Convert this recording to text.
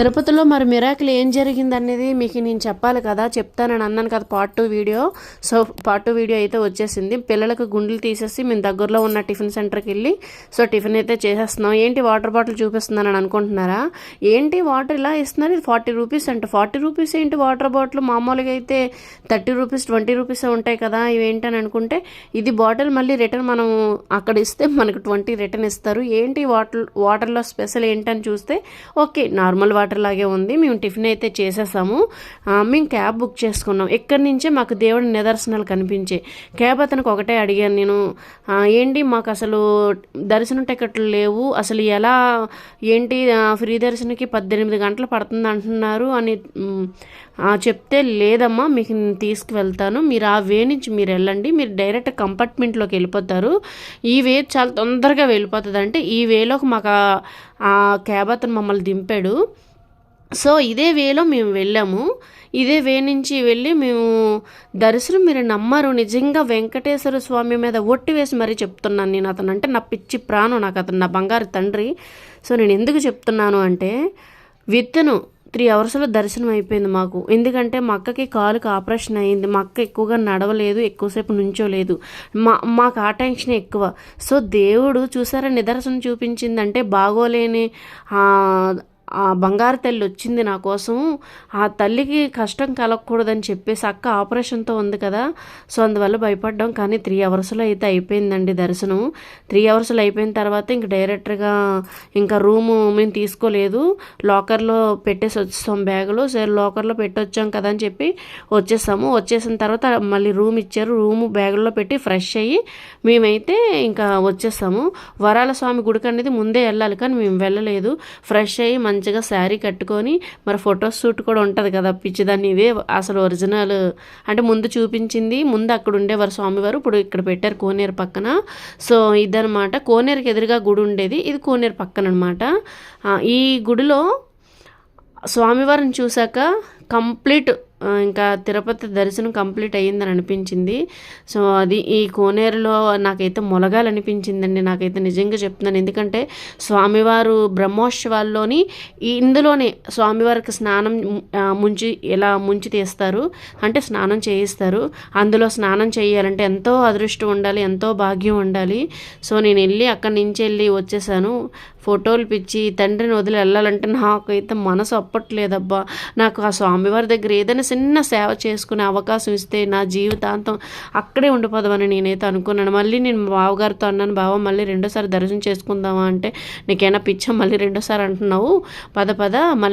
తిరుపతిలో మరి మిరాకిల్ ఏం జరిగింది అనేది మీకు నేను చెప్పాలి కదా చెప్తానని అన్నాను కదా part two video so part two video అయితే వచ్చేసింది. పిల్లలకు గుండెలు తీసేసి మేము దగ్గరలో ఉన్న టిఫిన్ సెంటర్కి వెళ్ళి సో టిఫిన్ అయితే చేసేస్తున్నాం. ఏంటి వాటర్ బాటిల్ చూపిస్తున్నానని అనుకుంటున్నారా? ఏంటి వాటర్ ఇలా ఇస్తున్నారు? ఇది ఫార్టీ రూపీస్ అంట. ఫార్టీ రూపీస్ ఏంటి వాటర్ బాటిల్ మామూలుగా అయితే థర్టీ రూపీస్ ట్వంటీ రూపీస్ ఉంటాయి కదా ఇవేంటని అనుకుంటే ఇది బాటిల్ మళ్ళీ రిటర్న్ మనం అక్కడ ఇస్తే మనకు ట్వంటీ రిటర్న్ ఇస్తారు. ఏంటి వాటర్ వాటర్లో స్పెషల్ ఏంటని చూస్తే ఓకే నార్మల్ వాటర్ లాగే ఉంది. మేము టిఫిన్ అయితే చేసేసాము. మేము క్యాబ్ బుక్ చేసుకున్నాం. ఇక్కడి నుంచే మాకు దేవుడి నిదర్శనాలు కనిపించాయి క్యాబ్ అతనికి ఒకటే అడిగాను నేను. ఏంటి మాకు అసలు దర్శనం టికెట్లు లేవు. అసలు ఎలా ఏంటి ఫ్రీ దర్శనకి పద్దెనిమిది గంటలు పడుతుంది అంటున్నారు అని చెప్తే లేదమ్మా మీకు నేను తీసుకువెళ్తాను. మీరు ఆ వే నుంచి మీరు వెళ్ళండి. మీరు డైరెక్ట్ కంపార్ట్మెంట్లోకి వెళ్ళిపోతారు. ఈ వే చాలా తొందరగా వెళ్ళిపోతుంది అంటే ఈ వేలోకి మాకు ఆ క్యాబ్ అతను మమ్మల్ని దింపాడు. సో ఇదే వేలో మేము వెళ్ళాము. ఇదే వే నుంచి వెళ్ళి మేము దర్శనం మీరు నమ్మరు. నిజంగా వెంకటేశ్వర స్వామి మీద ఒట్టి వేసి మరీ చెప్తున్నాను నేను. అతను అంటే నా పిచ్చి ప్రాణం నాకు అతను నా బంగారు తండ్రి. సో నేను ఎందుకు చెప్తున్నాను అంటే విత్తను త్రీ అవర్స్లో దర్శనం అయిపోయింది మాకు. ఎందుకంటే మా అక్కకి కాలుకి ఆపరేషన్ అయింది. మా అక్క ఎక్కువగా నడవలేదు ఎక్కువసేపు నుంచోలేదు. మా మాకు ఆ టెన్షన్ ఎక్కువ. సో దేవుడు చూసారా నిదర్శనం చూపించిందంటే బాగోలేని ఆ, బంగారు తల్లి వచ్చింది నా కోసం ఆ తల్లికి కష్టం కలగకూడదని చెప్పేసి అక్క ఆపరేషన్తో ఉంది కదా. సో అందువల్ల భయపడ్డాం. కానీ త్రీ అవర్స్లో అయితే అయిపోయిందండి దర్శనం. త్రీ అవర్స్లో అయిపోయిన తర్వాత ఇంక డైరెక్ట్గా ఇంకా రూము మేము తీసుకోలేదు. లాకర్లో పెట్టేసి వచ్చేస్తాం బ్యాగులో. సరే లాకర్లో పెట్టొచ్చాం కదా అని చెప్పి వచ్చేసాము. వచ్చేసిన తర్వాత మళ్ళీ రూమ్ ఇచ్చారు. రూము బ్యాగుల్లో పెట్టి ఫ్రెష్ అయ్యి మేమైతే ఇంకా వచ్చేసాము. వరాల స్వామి గుడికి అనేది ముందే వెళ్ళాలి కానీ మేము వెళ్ళలేదు. ఫ్రెష్ అయ్యి మంచి మంచిగా శారీ కట్టుకొని మరి ఫోటో షూట్ కూడా ఉంటుంది కదా పిచ్చిదాన్ని ఇదే అసలు ఒరిజినల్. అంటే ముందు చూపించింది ముందు అక్కడ ఉండేవారు స్వామివారు ఇప్పుడు ఇక్కడ పెట్టారు కోనేరు పక్కన. సో ఇదనమాట కోనేరుకి ఎదురుగా గుడి ఉండేది. ఇది కోనేరు పక్కన అనమాట ఈ గుడిలో స్వామివారిని చూశాక కంప్లీట్ ఇంకా తిరుపతి దర్శనం కంప్లీట్ అయ్యిందని అనిపించింది. సో అది ఈ కోనేరులో నాకైతే మొలగాలనిపించిందండి. నాకైతే నిజంగా చెప్తున్నాను. ఎందుకంటే స్వామివారు బ్రహ్మోత్సవాల్లోని ఈ- ఇందులోనే స్వామివారికి స్నానం ముంచి ఎలా ముంచి తీస్తారు అంటే స్నానం చేయిస్తారు. అందులో స్నానం చేయాలంటే ఎంతో అదృష్టం ఉండాలి ఎంతో భాగ్యం ఉండాలి. సో నేను వెళ్ళి అక్కడి నుంచి వెళ్ళి వచ్చేసాను. ఫోటోలు పిచ్చి తండ్రిని వదిలి వెళ్ళాలంటే నాకైతే మనసు అప్పట్లేదబ్బా. నాకు ఆ స్వామివారి దగ్గర ఏదైనా చిన్న సేవ చేసుకునే అవకాశం ఇస్తే నా జీవితాంతం అక్కడే ఉండిపోదామని నేనైతే అనుకున్నాను. మళ్ళీ నేను బావగారితో అన్నాను బావ మళ్ళీ రెండోసారి దర్శనం చేసుకుందామా? అంటే నీకైనా పిచ్చ? మళ్ళీ రెండోసారి అంటున్నావు. పద పద మళ్ళీ